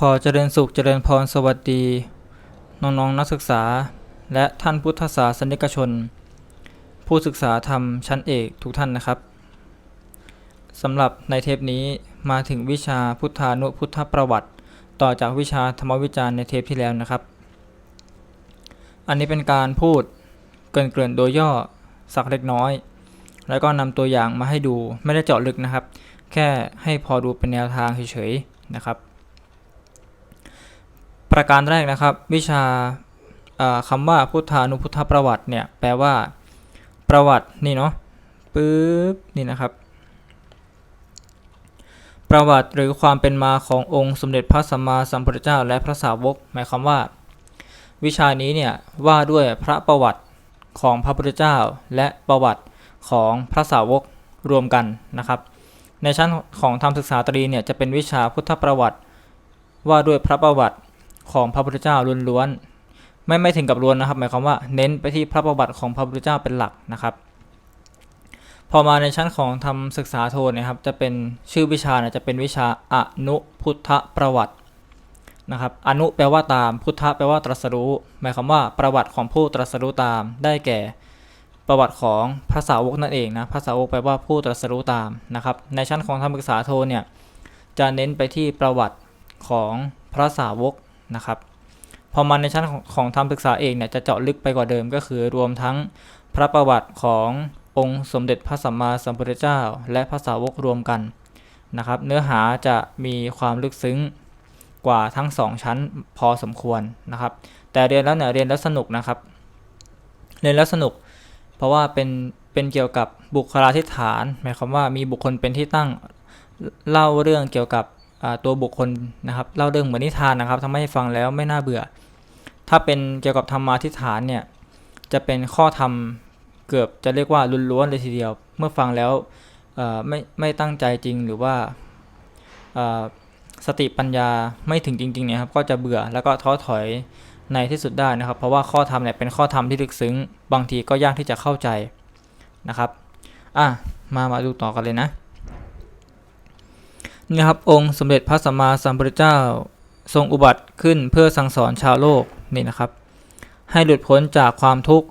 ขอเจริญสุขเจริญพรสวัสดี น้องๆนักศึกษา และท่านพุทธศาสนิกชน ผู้ศึกษาธรรมชั้นเอกทุกท่านนะครับสำหรับในเทปนี้มาถึงวิชาพุทธานุพุทธประวัติ ต่อจากวิชาธรรมวิจารณ์ในเทปที่แล้วนะครับ อันนี้เป็นการพูดเกริ่นๆโดยย่อสักเล็กน้อย แล้วก็นำตัวอย่างมาให้ดูไม่ได้เจาะลึกนะครับ แค่ให้พอดูเป็นแนวทางเฉยๆนะครับ ประการแรกนะครับ วิชาอ่าคำว่าพุทธานุพุทธประวัติเนี่ยแปลว่าประวัตินี่เนาะปึ๊บนี่นะครับ ประวัติหรือความเป็นมาขององค์สมเด็จพระสัมมาสัมพุทธเจ้าและพระสาวก หมายความว่า วิชานี้เนี่ยว่าด้วยพระประวัติของพระพุทธเจ้า และประวัติของพระสาวกรวมกันนะครับ ในชั้นของธรรมศึกษาตรีเนี่ยจะเป็นวิชาพุทธประวัติ ว่าด้วยพระประวัติ ของพระพุทธเจ้าล้วนๆไม่ไม่ถึงกับล้วนนะครับ หมายความว่าเน้นไปที่พระประวัติของพระพุทธเจ้าเป็นหลักนะครับ พอมาในชั้นของธรรมศึกษาโทนี่ยครับ จะเป็นชื่อวิชานี่ยจะเป็นวิชาอนุพุทธประวัตินะครับอนุแปลว่าตามพุทธแปลว่าตรัสรู้ หมายความว่าประวัติของผู้ตรัสรู้ตาม ได้แก่ประวัติของพระสาวกนั่นเองนะพระสาวกแปลว่าผู้ตรัสรู้ตามนะครับในชั้นของธรรมศึกษาโทเนี่ยจะเน้นไปที่ประวัติของพระสาวก นะครับพอมาในชั้นของของธรรมศึกษาเองเนี่ยจะเจาะลึกไปกว่าเดิมก็คือ รวมทั้งพระประวัติขององค์สมเด็จพระสัมมาสัมพุทธเจ้า และพระสาวกรวมกันนะครับ เนื้อหาจะมีความลึกซึ้งกว่าทั้งสองชั้นพอสมควรนะครับ แต่เรียนแล้วเนี่ยเรียนแล้วสนุกนะครับ เรียนแล้วสนุก เพราะว่าเป็นเป็นเกี่ยวกับบุคลาธิฐาน หมายความว่ามีบุคคลเป็นที่ตั้งเล่าเรื่องเกี่ยวกับ ตัวบุคคลนะครับเล่าเรื่องเหมือนนิทานนะครับทำให้ฟังแล้วไม่น่าเบื่อ ถ้าเป็นเกี่ยวกับธรรมาธิฐานเนี่ยจะเป็นข้อธรรมเกือบจะเรียกว่าล้วนเลยทีเดียว เมื่อฟังแล้วไม่ไม่ตั้งใจจริงหรือว่าสติปัญญาไม่ถึงจริงๆเนี่ยครับก็จะเบื่อแล้วก็ท้อถอยในที่สุดได้นะครับ เพราะว่าข้อธรรมเนี่ยเป็นข้อธรรมที่ลึกซึ้ง บางทีก็ยากที่จะเข้าใจนะครับอะมามาดูต่อกันเลยนะ นี่นะครับองค์สมเด็จพระสัมมาสัมพุทธเจ้า ทรงอุบัติขึ้นเพื่อสั่งสอนชาวโลกนี่นะครับ ให้หลุดพ้นจากความทุกข์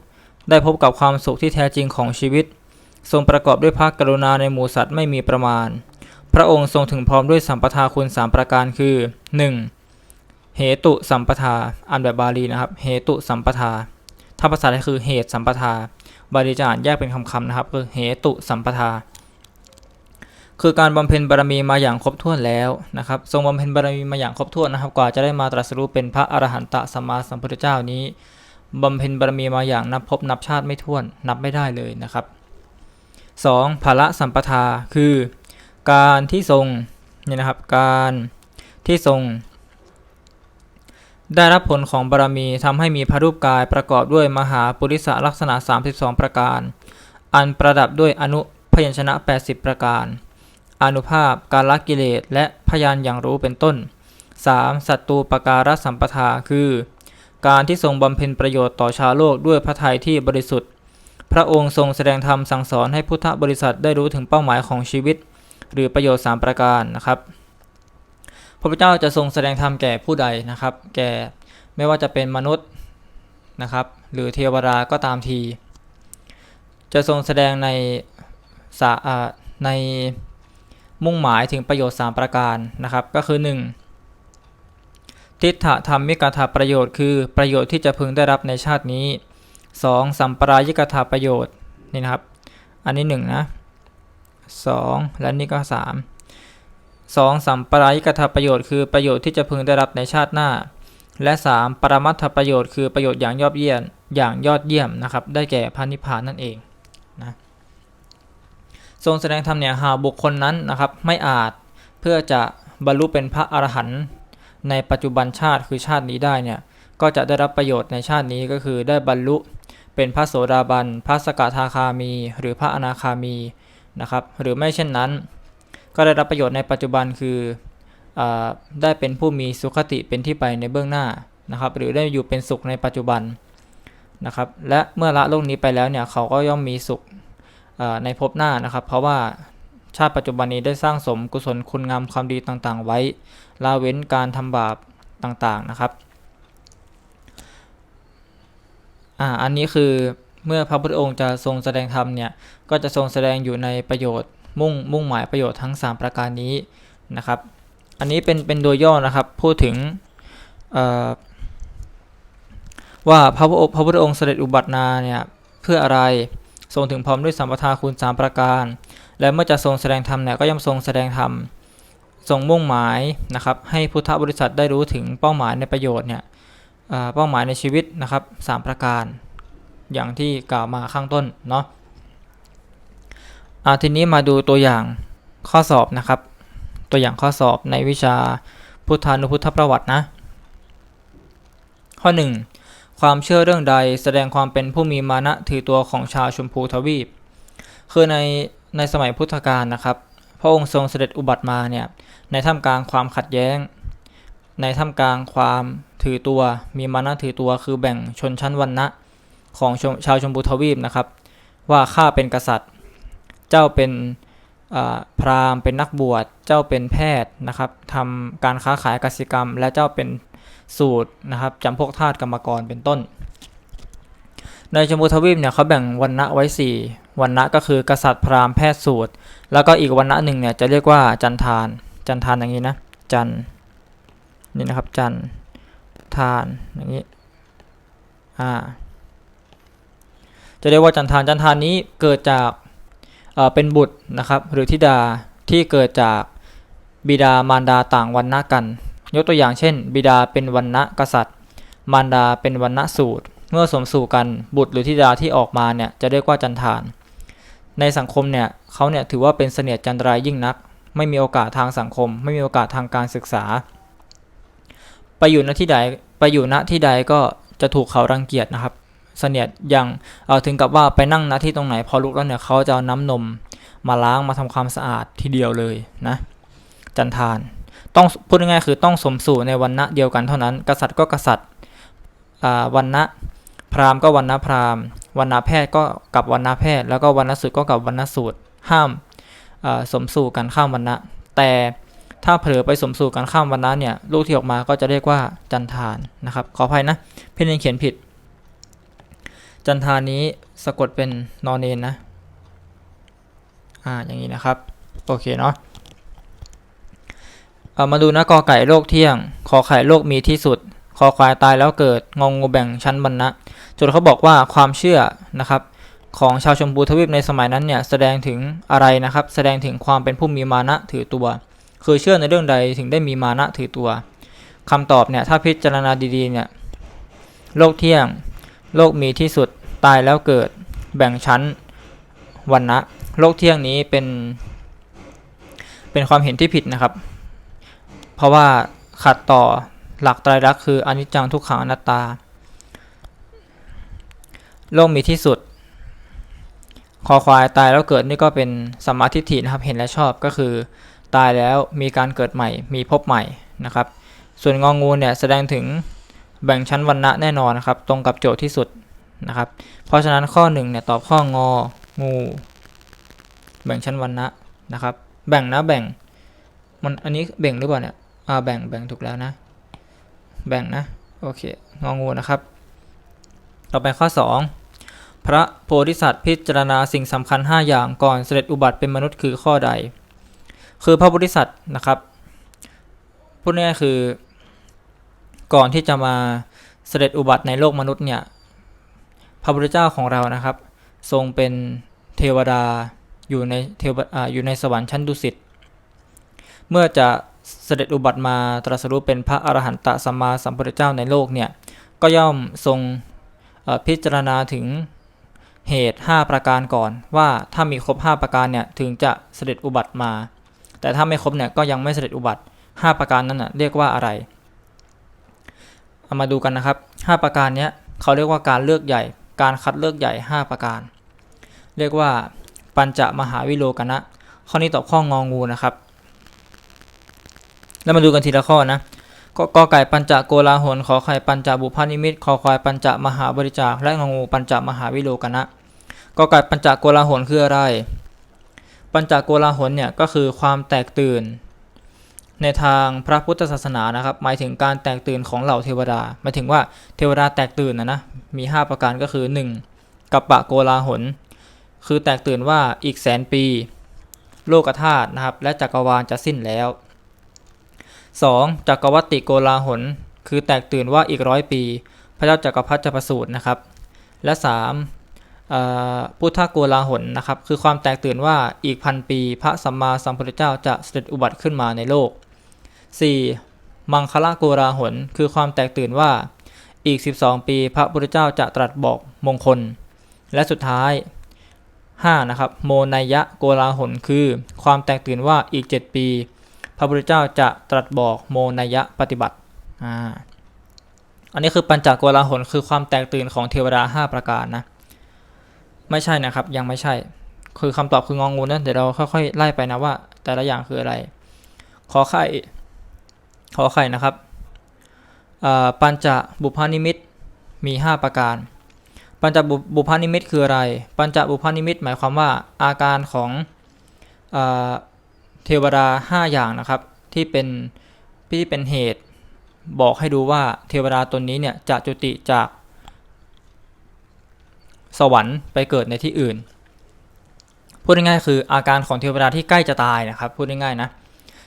ได้พบกับความสุขที่แท้จริงของชีวิต ทรงประกอบด้วยพระกรุณาในหมู่สัตว์ไม่มีประมาณ พระองค์ทรงถึงพร้อมด้วยสัมปทาคุณสามประการคือ 1. เหตุสัมปทาอ่านแบบบาลีนะครับเหตุสัมปทาถ้าภาษาไทยคือเหตุสัมปทาบาลีจะอ่านแยกเป็นคำๆนะครับคือเหตุสัมปทา คือการบำเพ็ญบารมีมาอย่างครบถ้วนแล้วนะครับ ทรงบำเพ็ญบารมีมาอย่างครบถ้วนนะครับ กว่าจะได้มาตรัสรู้เป็นพระอรหันตสัมมาสัมพุทธเจ้านี้บำเพ็ญบารมีมาอย่างนับพบนับชาติไม่ถ้วนนับไม่ได้เลยนะครับ 2. ภาระสัมปทาคือ การที่ทรงนี่นะครับการที่ทรง ได้รับผลของบารมีทำให้มีพระรูปกายประกอบด้วยมหาปุริสลักษณะ 32 ประการ อันประดับด้วยอนุพยัญชนะ 80 ประการ อนุภาพ การละกิเลส และพยานอย่างรู้เป็นต้น 3. สัตตูปการสัมปทา คือ การที่ทรงบำเพ็ญประโยชน์ต่อชาวโลกด้วยพระทัยที่บริสุทธิ์ พระองค์ทรงแสดงธรรมสั่งสอนให้พุทธบริษัทได้รู้ถึงเป้าหมายของชีวิต หรือประโยชน์ 3 ประการนะครับ พระพุทธเจ้าจะทรงแสดงธรรมแก่ผู้ใดนะครับ แก่ไม่ว่าจะเป็นมนุษย์นะครับ หรือเทวดาก็ตามที จะทรงแสดงในสาใน มุ่งหมายถึงประโยชน์ 3 ประการนะครับ ก็คือ 1. ทิฏฐธรรมิกถาประโยชน์ คือประโยชน์ที่จะพึงได้รับในชาตินี้ 2. สัมปรายิกถาประโยชน์นี่นะครับ อันนี้1นะ2และนี่ก็ 3 2. สัมปรายิกถาประโยชน์ คือประโยชน์ที่จะพึงได้รับในชาติหน้า และ 3. ปรมัตถประโยชน์ คือประโยชน์อย่างยอดเยี่ยมอย่างยอดเยี่ยมนะครับ ได้แก่พระนิพพานนั่นเอง ทรงแสดงธรรมเนี่ยหากบุคคลนั้นนะครับไม่อาจเพื่อจะบรรลุเป็นพระอรหันต์ในปัจจุบันชาติคือชาตินี้ได้เนี่ยก็จะได้รับประโยชน์ในชาตินี้ก็คือได้บรรลุเป็นพระโสดาบัน พระสกทาคามี หรือพระอนาคามีนะครับหรือไม่เช่นนั้น ก็ได้รับประโยชน์ในปัจจุบันคืออได้เป็นผู้มีสุขติเป็นที่ไปในเบื้องหน้านะครับหรือได้อยู่เป็นสุขในปัจจุบันนะครับและเมื่อละโลกนี้ไปแล้วเนี่ยเขาก็ย่อมมีสุข ในภพหน้านะครับ เพราะว่าชาติปัจจุบันนี้ได้สร้างสมกุศลคุณงามความดีต่างๆ ไว้ละเว้นการทำบาปต่างๆนะครับอ่าอันนี้คือเมื่อพระพุทธองค์จะทรงแสดงธรรมเนี่ยก็จะทรงแสดงอยู่ในประโยชน์มุ่งมุ่งหมายประโยชน์ทั้ง 3 ประการนี้นะครับ อันนี้เป็นเป็นโดยย่อนะครับพูดถึงว่าพระพุทธพระพุทธองค์เสด็จอุบัตินาเนี่ยเพื่ออะไร ทรงถึงพร้อมด้วยสัมปทาคุณ3ประการ และเมื่อจะทรงแสดงธรรมเนี่ยก็ย่อมทรงแสดงธรรมทรงมุ่งหมายนะครับ ให้พุทธบริษัทได้รู้ถึงเป้าหมายในประโยชน์เนี่ยเป้าหมายในชีวิตนะครับสามประการ อย่างที่กล่าวมาข้างต้นเนาะอ่าทีนี้มาดูตัวอย่างข้อสอบนะครับ ตัวอย่างข้อสอบในวิชาพุทธานุพุทธประวัตินะ ข้อ 1 ความเชื่อเรื่องใดแสดงความเป็นผู้มีมานะถือตัวของชาวชมพูทวีป คือในในสมัยพุทธกาลนะครับ พระองค์ทรงเสด็จอุบัติมาเนี่ยในท่ามกลางความขัดแย้ง ในท่ามกลางความถือตัวมีมานะถือตัวคือแบ่งชนชั้นวรรณะของชชาวชมพูทวีปนะครับ ว่าข้าเป็นกษัตริย์ เจ้าเป็นอ่าพราหมณ์เป็นนักบวชเจ้าเป็นแพทย์นะครับทำการค้าขายกสิกรรม และเจ้าเป็น สูตรนะครับจำพวกทาสกรรมกรเป็นต้น ในชมพูทวีปเนี่ยเขาแบ่งวรรณะไว้ 4วรรณะก็คือกษัตริย์พราหมณ์แพทย์สูตร แล้วก็อีกวรรณะหนึ่งเนี่ยจะเรียกว่าจันทาน จันทานอย่างนี้นะ จันนี่นะครับจันทานอย่างนี้อ่าจะเรียกว่าจันทานจันทานนี้เกิดจากเอ่อเป็นบุตรนะครับหรือธิดาที่เกิดจากบิดามารดาต่างวรรณะกัน ยกตัวอย่างเช่น บิดาเป็นวรรณะกษัตริย์ มารดาเป็นวรรณะสูตร เมื่อสมสู่กันบุตรหรือธิดาที่ออกมาเนี่ยจะเรียกว่าจันทาน ในสังคมเนี่ยเขาเนี่ยถือว่าเป็นเสนียดจันทรายยิ่งนัก ไม่มีโอกาสทางสังคม ไม่มีโอกาสทางการศึกษา ไปอยู่ณที่ใดไปอยู่ณที่ใดก็จะถูกเขารังเกียจนะครับเสนียดอย่างเอาถึงกับว่าไปนั่งณที่ตรงไหนพอลุกแล้วเนี่ยเขาจะเอาน้ำนมมาล้างมาทำความสะอาดทีเดียวเลยนะจันทาน ต้องพูดง่ายๆคือต้องสมสู่ในวันณะเดียวกันเท่านั้น กษัตริย์ก็กษัตริย์วันณะพราหมณ์ก็วันณะพราหมณ์วันณะแพทย์ก็กับวันณะแพทย์ แล้วก็วันณะสูตรก็กับวันณะสูตรห้ามสมสู่กันข้ามวันณะแต่ถ้าเผลอไปสมสู่กันข้ามวันณะเนี่ยลูกที่ออกมาก็จะเรียกว่าจันทานนะครับขออภัยนะเพี่นเขียนผิด จันทานี้สะกดเป็นนอนเนนนะอ่าอย่างนี้นะครับโอเคเนาะ เอามาดูนะกอไก่โลกเที่ยง ขอไข่โลกมีที่สุด คอควายตายแล้วเกิด งงงูแบ่งชั้นบรรณะจนเขาบอกว่าความเชื่อนะครับของชาวชมพูทวีปในสมัยนั้นเนี่ยแสดงถึงอะไรนะครับ แสดงถึงความเป็นผู้มีมานะถือตัว คือเชื่อในเรื่องใดถึงได้มีมานะถือตัวคำตอบเนี่ยถ้าพิจารณาดีๆเนี่ยโลกเที่ยง โลกมีที่สุดตายแล้วเกิด แบ่งชั้นวันนะโลกเที่ยงนี้เป็น เป็นความเห็นที่ผิดนะครับ ราะว่าขัดต่อหลักไตรลักษณ์คืออนิจจังทุกขังอนัตตา โลกมีที่สุด คอควายตายแล้วเกิดนี่ก็เป็นสมาทิฏฐินะครับเห็นและชอบก็คือ ตายแล้วมีการเกิดใหม่ มีพบใหม่นะครับ ส่วนงองูเนี่ยแสดงถึงแบ่งชั้นวันณะแน่นอนนะครับ ตรงกับโจทย์ที่สุดนะครับ เพราะฉะนั้นข้อ1เนี่ยตอบข้ององู แบ่งชั้นวันนะนะครับ แบ่งนะแบ่งมันอันนี้แบ่งหรือเปล่าเนี่ย อ่าแบ่งแบ่งถูกแล้วนะ แบ่งนะ โอเค งองูนะครับ ต่อไปข้อ 2 พระโพธิสัตว์พิจารณาสิ่งสำคัญ 5 อย่างก่อนเสด็จอุบัติเป็นมนุษย์คือข้อใด คือพระโพธิสัตว์นะครับพูดง่ายคือก่อนที่จะมาเสด็จอุบัติในโลกมนุษย์เนี่ย พระพุทธเจ้าของเรานะครับ ทรงเป็นเทวดาอยู่ในเทวอ่าอยู่ในสวรรค์ชั้นดุสิต เมื่อจะ เสด็จอุบัติมาตรัสรู้เป็นพระอรหันตสัมมาสัมพุทธเจ้าในโลกเนี่ยก็ย่อมทรงพิจารณาถึงเหตุ 5 ประการก่อน ว่าถ้ามีครบ 5 ประการเนี่ยถึงจะเสด็จอุบัติมา แต่ถ้าไม่ครบเนี่ยก็ยังไม่เสด็จอุบัติ 5 ประการนั้นน่ะเรียกว่าอะไรเอามาดูกันนะครับ 5 ประการเนี้ยเขาเรียกว่าการเลือกใหญ่ การคัดเลือกใหญ่ 5 ประการ เรียกว่าปัญจมหาวิโลกนะข้อนี้ตอบข้องงองูนะครับ แล้วมาดูกันทีละข้อนะกกอไก่ปัญจโกลาหลขอไข่ปัญจบุพานิมิตขอควายปัญจมหาบริจาคและงงูปัญจมหาวิโลกนะกอไก่ปัญจโกลาหลคืออะไร ปัญจโกลาหลเนี่ยก็คือความแตกตื่น ในทางพระพุทธศาสนานะครับ หมายถึงการแตกตื่นของเหล่าเทวดาหมายถึงว่าเทวดาแตกตื่นนะนะมี 5 ประการก็คือ 1. กัปปะโกลาหลคือแตกตื่นว่าอีกแสนปี โลกธาตุนะครับและจักรวาลจะสิ้นแล้ว 2. จักรวัติโกลาหล คือแตกตื่นว่าอีกร้อยปี พระเจ้าจักรพรรดิจะประสูตินะครับ และ 3. พุทธโกลาหลนะครับ คือความแตกตื่นว่าอีกพันปี พระสัมมาสัมพุทธเจ้าจะเสด็จอุบัติขึ้นมาในโลก 4. มังคละโกลาหล คือความแตกตื่นว่าอีก 12 ปีพระพุทธเจ้าจะตรัสบอกมงคล และสุดท้าย 5. นะครับ โมนายะโกลาหล คือความแตกตื่นว่าอีก 7 ปี ระพุทธเจ้าจะตรัสบอกโมนายะปฏิบัติอ่าอันนี้คือปัญจโกลาหลคือความแตกตื่นของเทวดา 5 ประการนะ ไม่ใช่นะครับยังไม่ใช่ คือคำตอบคืององูนะเดี๋ยวเราค่อยๆไล่ไปนะว่า แต่ละอย่างคืออะไร ขอไข่ขอไข่นะครับปัญจบุพานิมิตมี 5 ประการ ปัญจบุบุพานิมิตคืออะไร ปัญจบุพานิมิตหมายความว่าอาการของอ เทวดา 5 อย่างนะครับ ที่เป็นที่เป็นเหตุ บอกให้ดูว่าเทวดาตนนี้เนี่ยจะจุติจากสวรรค์ไปเกิดในที่อื่น พูดง่ายๆคืออาการของเทวดาที่ใกล้จะตายนะครับ พูดง่ายๆนะ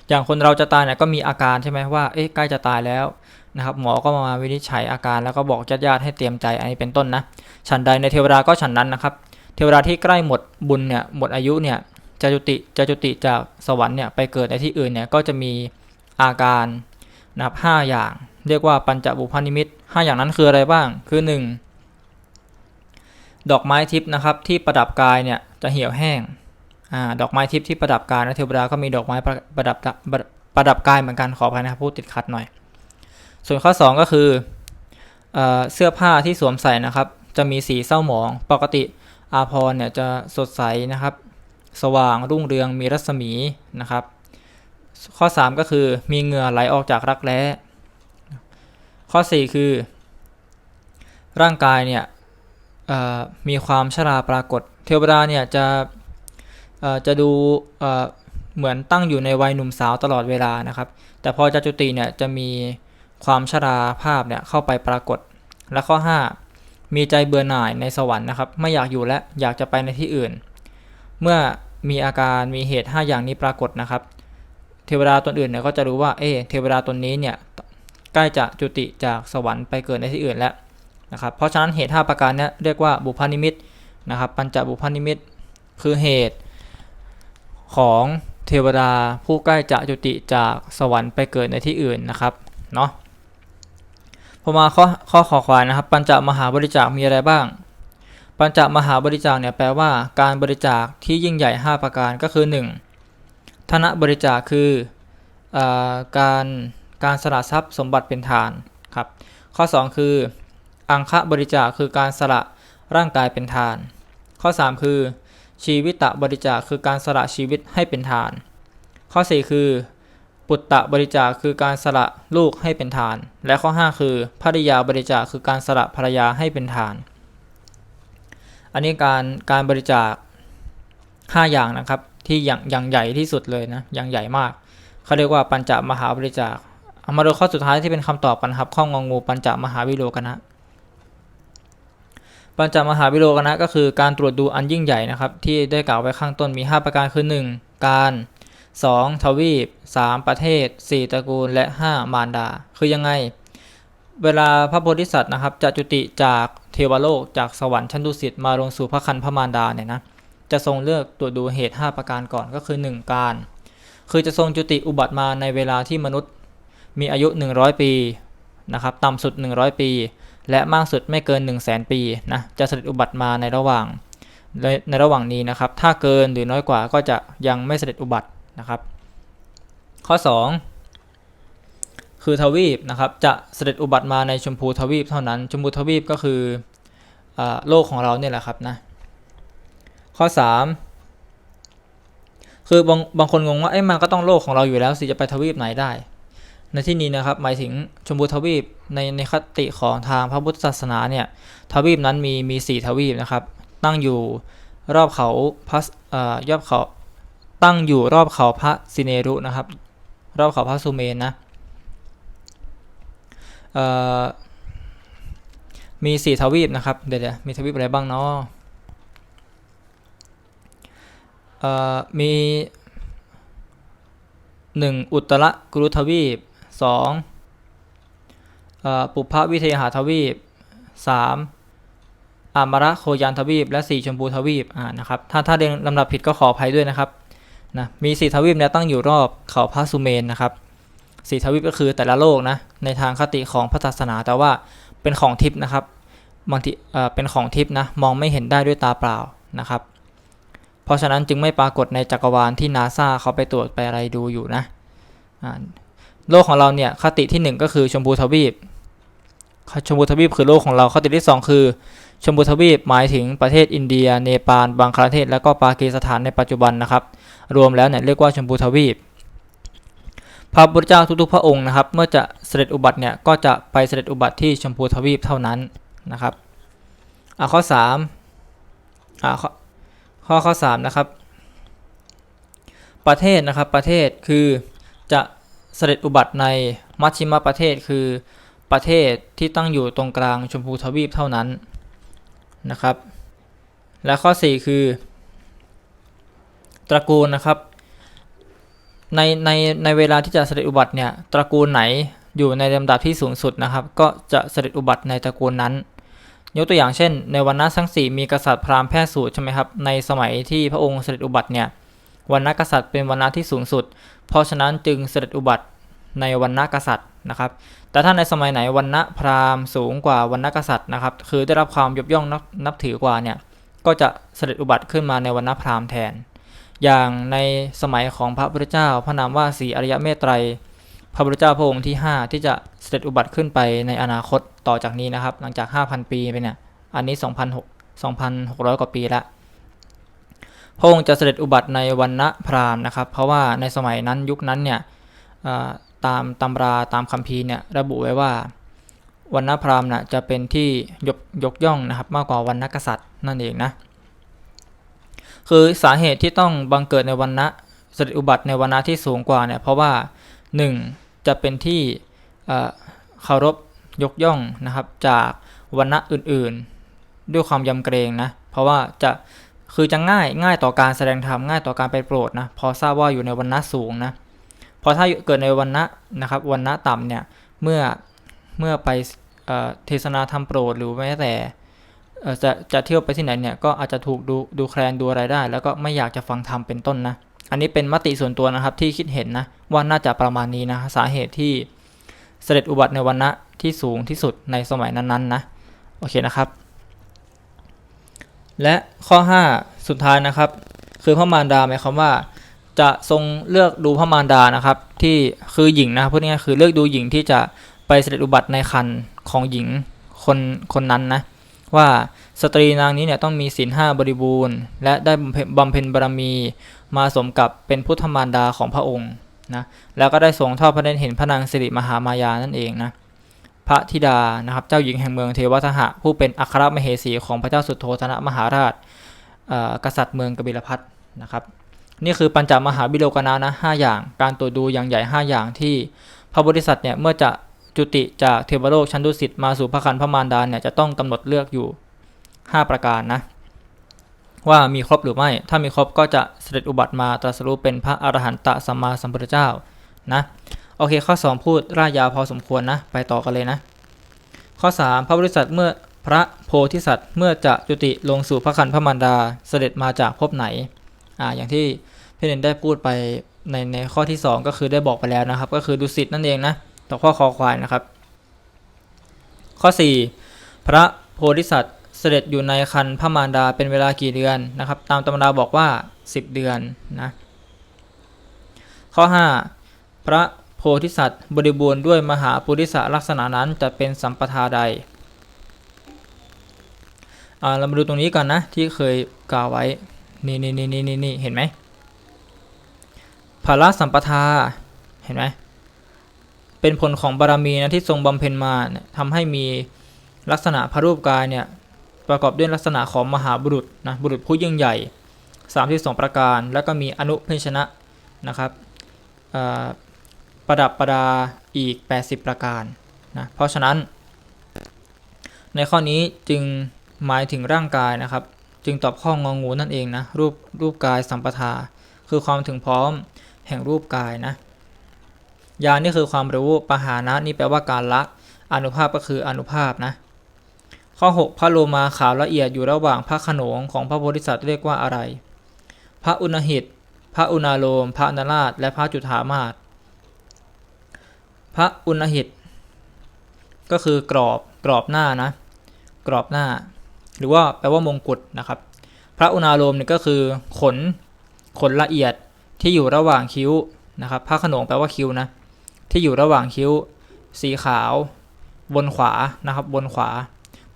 อย่างคนเราจะตายเนี่ยก็มีอาการใช่ไหมว่า เอ๊ะใกล้จะตายแล้วนะครับ หมอก็มาวินิจฉัยอาการแล้วก็บอกญาติๆให้เตรียมใจอันนี้เป็นต้นนะ ฉันใดในเทวดาก็ฉันนั้นนะครับ เทวดาที่ใกล้หมดบุญเนี่ยหมดอายุเนี่ย จะจุติจะจุติจากสวรรค์เนี่ยไปเกิดในที่อื่นเนี่ยก็จะมีอาการนะครับห้าอย่าง เรียกว่าปัญจบุพนิมิตห้าอย่างนั้นคืออะไรบ้าง คือ 1. ดอกไม้ทิพย์นะครับที่ประดับกายเนี่ยจะเหี่ยวแห้งอ่าดอกไม้ทิพย์ที่ประดับกายนะเทวดาก็มีดอกไม้ประประดับประดับกายเหมือนกันขออภัยนะครับพูดติดขัดหน่อย ส่วนข้อ 2 ก็คือเออเสื้อผ้าที่สวมใส่นะครับ จะมีสีเศร้าหมอง ปกติอาพรณ์เนี่ยจะสดใสนะครับ สว่างรุ่งเรืองมีรัศมีนะครับ ข้อ 3 ก็คือมีเหงื่อไหลออกจากรักแร้ ข้อ 4 คือ ร่างกายเนี่ยมีความชราปรากฏ เทวดาเนี่ยจะจะดูเอ่อเหมือนตั้งอยู่ในวัยหนุ่มสาวตลอดเวลานะครับ แต่พอจะจุติเนี่ยจะมีความชราภาพเนี่ยเข้าไปปรากฏ และข้อ 5 มีใจเบื่อหน่ายในสวรรค์นะครับ ไม่อยากอยู่และอยากจะไปในที่อื่น เมื่อ มีอาการมีเหตุ 5 อย่างนี้ปรากฏนะครับ เทวดาตนอื่นเนี่ยก็จะรู้ว่าเอเทวดาตนนี้เนี่ยใกล้จะจุติจากสวรรค์ไปเกิดในที่อื่นแล้วนะครับ เพราะฉะนั้นเหตุ 5 ประการเนี้เรียกว่าบุพนิมิตนะครับ ปัญจบุพนิมิตคือเหตุของเทวดาผู้ใกล้จะจุติจากสวรรค์ไปเกิดในที่อื่นนะครับเนาะพอมาข้อข้อขอควายนะครับ ปัญจมหาบริจาคมีอะไรบ้าง ปัญจมหาบริจาคเนี่ยแปลว่าการบริจาคที่ยิ่งใหญ่ 5 ประการก็คือ 1. ธนบริจาคคืออการการสละทรัพย์สมบัติเป็นทานครับข้อ 2 คือ อังคะบริจาคคือการสละร่างกายเป็นทาน ข้อ 3 คือ ชีวิตะบริจาคคือการสละชีวิตให้เป็นทาน ข้อ 4 คือ ปุตตะบริจาคคือการสละลูกให้เป็นทาน และข้อ 5 คือภริยาบริจาคคือการสละภรรยาให้เป็นทาน อันนี้การการบริจาค 5 อย่างนะครับ ที่อย่างอย่างใหญ่ที่สุดเลยนะอย่างใหญ่มากเขาเรียกว่าปัญจมหาบริจาคเอามาดูข้อสุดท้ายที่เป็นคำตอบกันครับ ข้ององูปัญจมหาวิโลกนะปัญจมหาวิโลกนะก็คือการตรวจดูอันยิ่งใหญ่นะครับ ที่ได้กล่าวไว้ข้างต้นมี 5 ประการคือ 1. การ 2. ทวีป 3. ประเทศ 4. ตระกูลและ 5. มารดา คือยังไง เวลาพระโพธิสัตว์นะครับจะจุติจากเทวโลกจากสวรรค์ชั้นดุสิตมาลงสู่พระคันพระมารดาเนี่ยนะจะทรงเลือกตรวจดูเหตุ 5 ประการก่อนก็คือ 1. การ คือจะทรงจุติอุบัติมาในเวลาที่มนุษย์มีอายุ 100 ปีนะครับต่ำสุด 100 ปี และมากสุดไม่เกิน 1 0 0 0 0แปีนะจะเสด็จอุบัติมาในระหว่างในในระหว่างนี้นะครับ ถ้าเกินหรือน้อยกว่าก็จะยังไม่เสด็จอุบัตินะครับ ข้อ 2 คือทวีปนะครับจะเสด็จอุบัติมาในชมพูทวีปเท่านั้น ชมพูทวีปก็คืออโลกของเราเนี่ยแหละครับนะข้อ 3 คือบางบางคนงงว่าเอ้มันก็ต้องโลกของเราอยู่แล้วสิจะไปทวีปไหนได้ ในที่นี้นะครับหมายถึงชมพูทวีปในในคติของทางพระพุทธศาสนาเนี่ยทวีปนั้นมีมีสี่ทวีปนะครับ ตั้งอยู่รอบเขาพัสเอ่อยอดเขาตั้งอยู่รอบเขาพระสิเนรุนะครับ รอบเขาพระสุเมนนะ มีสี่ทวีปนะครับ เดี๋ยวมีทวีปอะไรบ้างเนาะมีหนึ่งอุตรกุรุทวีปสองปุพพวิเทหาทวีปสามอามระโคยานทวีป และสี่ชมพูทวีปอ่านะครับ ถ้าถ้าเรียงลำดับผิดก็ขออภัยด้วยนะครับนะมีสี่ทวีปเนี่ยตั้งอยู่รอบเขาพระสุเมนนะครับ สีทวีปก็คือแต่ละโลกนะในทางคติของพระศาสนาแต่ว่าเป็นของทิพย์นะครับบางทีเป็นของทิพย์นะมองไม่เห็นได้ด้วยตาเปล่านะครับ เพราะฉะนั้นจึงไม่ปรากฏในจักรวาลที่นาซาเขาไปตรวจไปอะไรดูอยู่นะโลกของเราเนี่ยคติที่หนึ่งก็คือชมพูทวีปชมพูทวีปคือโลกของเราคติที่สองคือ ชมพูทวีปหมายถึงประเทศอินเดีย เนปาลบังคลาเทศ และก็ปากีสถานในปัจจุบันนะครับ รวมแล้วเนี่ยเรียกว่าชมพูทวีป พระพุทธเจ้าทุกๆพระองค์นะครับ เมื่อจะเสด็จอุบัติเนี่ยก็จะไปเสด็จอุบัติที่ชมพูทวีปเท่านั้นนะครับอะข้อ3อะข้อข้อข้อ3นะครับ ประเทศนะครับประเทศคือจะเสด็จอุบัติในมัชชิมประเทศคือประเทศที่ตั้งอยู่ตรงกลางชมพูทวีปเท่านั้นนะครับ และข้อ 4 คือ ตระกูลนะครับ ในในในเวลาที่จะเสด็จอุบัติเนี่ยตระกูลไหนอยู่ในลำดับที่สูงสุดนะครับ ก็จะเสด็จอุบัติในตระกูลนั้น ยกตัวอย่างเช่น ในวันนะทั้งสี่มีกษัตริย์พราหมณ์แพทย์สูตรใช่ไหมครับในสมัยที่พระองค์เสด็จอุบัติเนี่ยวันนะกษัตริย์เป็นวันนะที่สูงสุด เพราะฉะนั้นจึงเสด็จอุบัติในวันนะกษัตริย์นะครับ แต่ถ้าในสมัยไหนวันณะพราหมณ์สูงกว่าวันณะกษัตริย์นะครับ คือได้รับความยกย่องนับนับถือกว่าเนี่ยก็จะเสด็จอุบัติขึ้นมาในวันณะพราหมณ์แทน อย่างในสมัยของพระพุทธเจ้า พระนามว่าสีอริยเมตไตร พระพุทธเจ้าพระองค์ที่ 5 ที่จะเสด็จอุบัติขึ้นไปในอนาคตต่อจากนี้นะครับ หลังจาก 5,000 ปีไปเนี่ยอันนี้ 2,600 2,600 กว่าปีละพระองค์จะเสด็จอุบัติในวันณะพราหมณ์นะครับ เพราะว่าในสมัยนั้นยุคนั้นเนี่ยตามตำราตามคัมภีร์เนี่ยระบุไว้ว่าวันณพราหมณ์นะจะเป็นที่ยกยกย่องนะครับ มากกว่าวันณกษัตริย์นั่นเองนะ คือสาเหตุที่ต้องบังเกิดในวันณะสด็จอุบัติในวันณะที่สูงกว่าเนี่ยเพราะว่า 1. จะเป็นที่เคารพยกย่องนะครับจากวันณะอื่นๆ ด้วยความยำเกรงนะเพราะว่าจะคือจะง่ายง่ายต่อการแสดงธรรมง่ายต่อการไปโปรดนะพอทราบว่าอยู่ในวันณะสูงนะพราะถ้าเกิดในวันณะนะครับวันณะต่ำเนี่ยเมื่อเมื่อไปเทศนาธรรมโปรดหรือแม้แต่ จะจะเที่ยวไปที่ไหนเนี่ยก็อาจจะถูกดูดูแคลนดูอะไรได้ แล้วก็ไม่อยากจะฟังธรรมเป็นต้นนะ อันนี้เป็นมติส่วนตัวนะครับที่คิดเห็นนะว่าน่าจะประมาณนี้นะสาเหตุที่เสด็จอุบัติในวันณะที่สูงที่สุดในสมัยนั้นๆนะโอเคนะครับ และข้อ 5 สุดท้ายนะครับ คือพระมารดาหมายความว่า จะทรงเลือกดูพระมารดานะครับที่คือหญิงนะพูดง่ายๆคือเลือกดูหญิงที่จะไปเสด็จอุบัติในคันของหญิงคนคนนั้นนะ ว่าสตรีนางนี้เนี่ยต้องมีศีลห้าบริบูรณ์ และได้บำเพ็ญบารมี มาสมกับเป็นพุทธมารดาของพระองค์นะแล้วก็ได้ทรงทอดพระเนตรเห็นพระนางสิริมหามายานั่นเองนะพระธิดานะครับเจ้าหญิงแห่งเมืองเทวทหะ ผู้เป็นอัครมเหสีของพระเจ้าสุโธธนะมหาราชกษัตริย์เมืองกบิลพัทนะครับนี่คือปัญจมหาบิโลกนานะห้าอย่าง การตรวจดูอย่างใหญ่ 5 อย่างที่พระบริษัทเนี่ยเมื่อจะ จุติจากเทวโลกชั้นดุสิตมาสู่พระคันพระมารดาเนี่ยจะต้องกำหนดเลือกอยู่ 5 ประการนะว่ามีครบหรือไม่ ถ้ามีครบก็จะเสด็จอุบัติมาตรัสรู้เป็นพระอรหันตสัมมาสัมพุทธเจ้านะโอเคข้อ 2 พูดร่ายยาวพอสมควรนะ ไปต่อกันเลยนะ ข้อ 3 พระบริษัทเมื่อพระโพธิสัตว์เมื่อจะจุติลงสู่พระคันพระมารดาเสด็จมาจากภพไหนอ่าอย่างที่พี่เนนได้พูดไปในในข้อที่ 2 ก็คือได้บอกไปแล้วนะครับ ก็คือดุสิตนั่นเองนะ ต่อข้อคอควายนะครับ ข้อ 4 พระโพธิสัตว์เสด็จอยู่ในคันพระมารดาเป็นเวลากี่เดือนนะครับ ตามตำราบอกว่า 10 เดือนนะข้อ 5 พระโพธิสัตว์บริบูรณ์ด้วยมหาปุริสลักษณะนั้นจะเป็นสัมปทาใดอ่าเรามาดูตรงนี้ก่อนนะที่เคยกล่าวไว้ นี่นี่นี่นี่นี่เห็นไหมภาระสัมปทา เห็นไหม เป็นผลของบารมีนะที่ทรงบำเพ็ญมาเนี่ยทำให้มีลักษณะพระรูปกายเนี่ยประกอบด้วยลักษณะของมหาบุรุษนะบุรุษผู้ยิ่งใหญ่ 32 ประการ แล้วก็มีอนุเพชนะนะครับประดับประดาอีก 80 ประการนะเพราะฉะนั้น ในข้อนี้จึงหมายถึงร่างกายนะครับ จึงตอบข้ององูนั่นเองนะรูปรูปกายสัมปทา คือความถึงพร้อมแห่งรูปกายนะ ญาณนี่คือความรู้ปหานะนี่แปลว่าการละอนุภาพก็คืออนุภาพนะ ข้อ 6 พระโลมาขาวละเอียดอยู่ระหว่างพระขนงของพระโพธิสัตว์เรียกว่าอะไร พระอุณหิต พระอุณาโลม พระนราชและพระจุฑามาศพระอุณหิต ก็คือกรอบกรอบหน้านะ กรอบหน้า หรือว่าแปลว่ามงกุฎนะครับ พระอุณาโลมเนี่ยก็คือขนขนละเอียดที่อยู่ระหว่างคิ้วนะครับพระขนงแปลว่าคิ้วนะ ที่อยู่ระหว่างคิ้ว สีขาว บนขวานะครับ บนขวา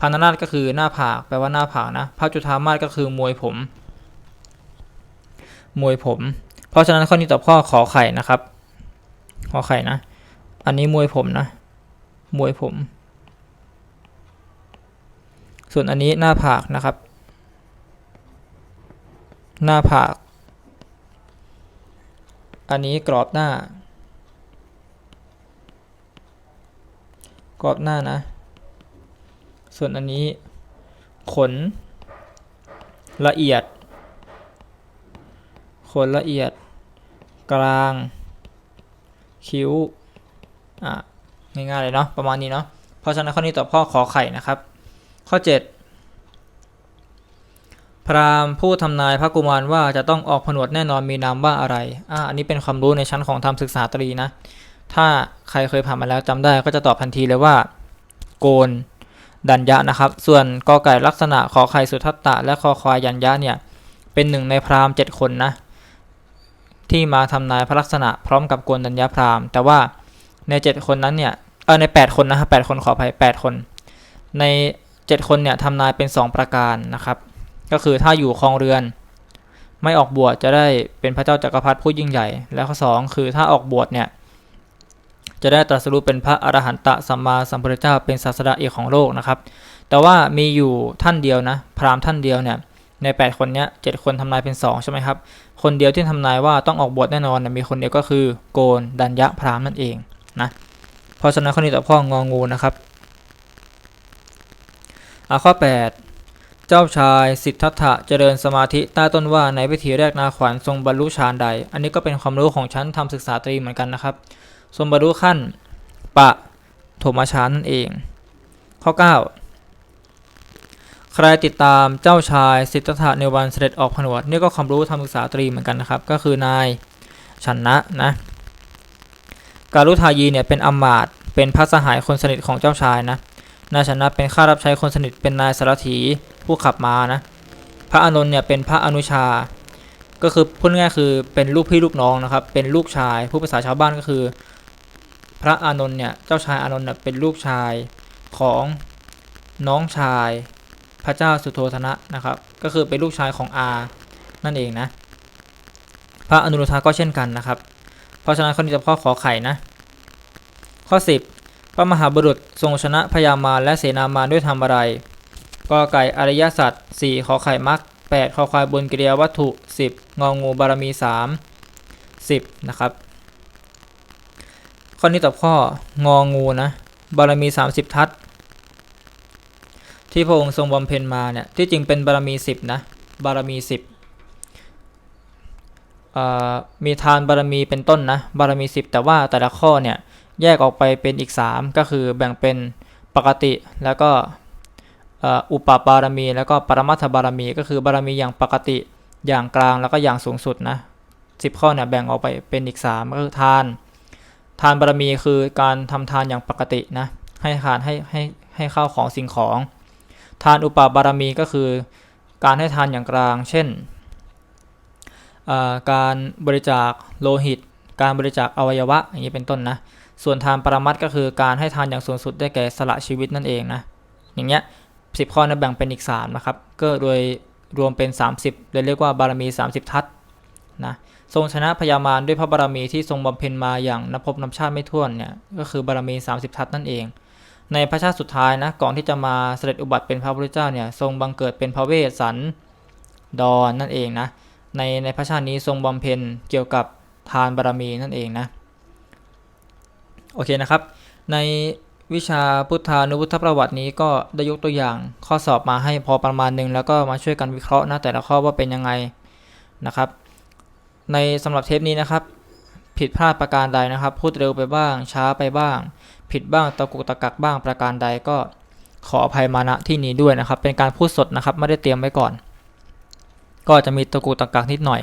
พานาราชก็คือหน้าผากแปลว่าหน้าผากนะพระจุฑามาศก็คือมวยผม มวยผม เพราะฉะนั้นข้อนี้ตอบข้อขอไข่นะครับขอไข่นะ อันนี้มวยผมนะ มวยผม ส่วนอันนี้หน้าผากนะครับ หน้าผาก อันนี้กรอบหน้า กรอบหน้านะ ส่วนอันนี้ ขน ละเอียด ขนละเอียด กลาง คิ้ว อะ ง่ายๆเลยเนาะ ประมาณนี้เนาะ เพราะฉะนั้นข้อนี้ตอบข้อขอไข่นะครับ ข้อ 7พราหมณ์ผู้ทำนายพระกุมารว่าจะต้องออกผนวดแน่นอนมีนามว่าอะไร อ่า อันนี้เป็นความรู้ในชั้นของธรรมศึกษาตรีนะ ถ้าใครเคยผ่านมาแล้วจำได้ก็จะตอบทันทีเลยว่า โกน ดัญญะนะครับ ส่วนกอไก่ลักษณะขอไข่สุทัตตะ และคอควายยัญญะเนี่ย เป็นหนึ่งในพราหมณ์เจ็ดคนนะ ที่มาทำนายพระลักษณะพร้อมกับโกนดัญญะพราหมณ์ แต่ว่าในเจ็ดคนนั้นเนี่ยเออในแปดคนนะครับแปดคนขออภัยแปดคน ในเจ็ดคนเนี่ยทำนายเป็นสองประการนะครับ ก็คือถ้าอยู่ครองเรือน ไม่ออกบวชจะได้เป็นพระเจ้าจักรพรรดิผู้ยิ่งใหญ่ และข้อสองคือถ้าออกบวชเนี่ย จะได้ตรัสรู้เป็นพระอรหันตสัมมาสัมพุทธเจ้าเป็นศาสดาเอกของโลกนะครับ แต่ว่ามีอยู่ท่านเดียวนะ พราหมณ์ท่านเดียวเนี่ยใน 8 คนเนี้ยเจ็ดคนทำนายเป็น 2 ใช่ไหมครับ คนเดียวที่ทำนายว่าต้องออกบวชแน่นอนมีคนเดียวก็คือโกนดัญญะพราหมณ์นั่นเองนะเพราะฉะนั้นข้อนี้ตอบข้ององูนะครับอะข้อ 8 เจ้าชายสิทธัตถะเจริญสมาธิใต้ต้นว่าในพิธีแรกนาขวัญทรงบรรลุฌานใด อันนี้ก็เป็นความรู้ของชั้นทำศึกษาตรีเหมือนกันนะครับ ทรงบรรลุขั้น ปะโถมฌานนั่นเอง ข้อ 9 ใครติดตามเจ้าชายสิทธัตถะในวันเสด็จออกผนวดนี่ก็ความรู้ทำศึกษาตรีเหมือนกันนะครับ ก็คือนายชันนะนะการุทายีเนี่ยเป็นอำมาตย์เป็นพระสหายคนสนิทของเจ้าชายนะนายชนะเป็นข้ารับใช้คนสนิทเป็นนายสารถีผู้ขับมานะพระอานนท์เนี่ยเป็นพระอนุชา ก็คือพูดง่ายคือเป็นลูกพี่ลูกน้องนะครับ เป็นลูกชายผู้ภาษาชาวบ้านก็คือ พระอานนท์เนี่ยเจ้าชายอานนท์เนี่ยเป็นลูกชายของน้องชายพระเจ้าสุโธธนะนะครับ ก็คือเป็นลูกชายของอานั่นเองนะ พระอนุรุทธะก็เช่นกันนะครับ เพราะฉะนั้นข้อนี้จะข้อขอไข่นะ ข้อ 10 พระมหาบุรุษทรงชนะพญามารและเสนามารด้วยทำอะไรกอไก่อริยสัจ4ขอไข่มัก8ขอควายบนกิริยาวัตถุ10งองูบารมี3 10นะครับ ข้อนี้ตอบข้ององูนะบารมี 30 ทัศที่พระองค์ทรงบำเพ็ญมาเนี่ยที่จริงเป็นบารมี 10 นะ บารมี 10 มีทานบารมีเป็นต้นนะบารมี 10 แต่ว่าแต่ละข้อเนี่ยแยกออกไปเป็นอีก 3 ก็คือแบ่งเป็นปกติแล้วก็อุปบารมี แล้วก็ปรมัตถบารมี ก็คือบารมีอย่างปกติอย่างกลางแล้วก็อย่างสูงสุดนะ10 ข้อเนี่ยแบ่งออกไปเป็นอีก 3 ก็คือทาน ทานบารมีคือการทำทานอย่างปกตินะให้ทานให้ให้ให้ข้าวของสิ่งของ ทานอุปบารมีก็คือ การให้ทานอย่างกลาง เช่น การบริจาคโลหิต การบริจาคอวัยวะอย่างนี้เป็นต้นนะส่วนทานปรมัตก็คือการให้ทานอย่างสูงสุดได้แก่สละชีวิตนั่นเองนะอย่างเงี้ยสิบข้อนะแบ่งเป็นอีก3นะครับก็โดยรวมเป็น 30เลยเรียกว่าบารมี 30 ทัศนะ ทรงชนะพญามารด้วยพระบารมีที่ทรงบำเพ็ญมาอย่างนับพบนับชาติไม่ถ้วนเนี่ยก็คือบารมี 30 ทัศนั่นเอง ในพระชาติสุดท้ายนะก่อนที่จะมาเสด็จอุบัติเป็นพระพุทธเจ้าเนี่ยทรงบังเกิดเป็นพระเวสสันดรนนั่นเองนะในในพระชาตินี้ทรงบำเพ็ญเกี่ยวกับทานบารมีนั่นเองนะโอเคนะครับ ในวิชาพุทธานุพุทธประวัตินี้ก็ได้ยกตัวอย่างข้อสอบมาให้พอประมาณหนึ่งแล้วก็มาช่วยกันวิเคราะห์นะแต่ละข้อว่าเป็นยังไงนะครับ ในสำหรับเทปนี้นะครับ ผิดพลาดประการใดนะครับ พูดเร็วไปบ้าง ช้าไปบ้าง ผิดบ้างตะกุกตะกักบ้างประการใดก็ขออภัยมาณที่นี้ด้วยนะครับ เป็นการพูดสดนะครับไม่ได้เตรียมไว้ก่อน ก็จะมีตะกุกตะกักนิดหน่อย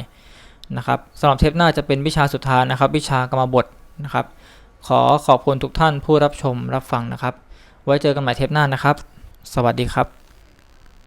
นะครับสำหรับเทปหน้าจะเป็นวิชาสุดท้ายนะครับ วิชากรรมบทนะครับ ขอขอบคุณทุกท่านผู้รับชมรับฟังนะครับ ไว้เจอกันใหม่เทปหน้านะครับ สวัสดีครับ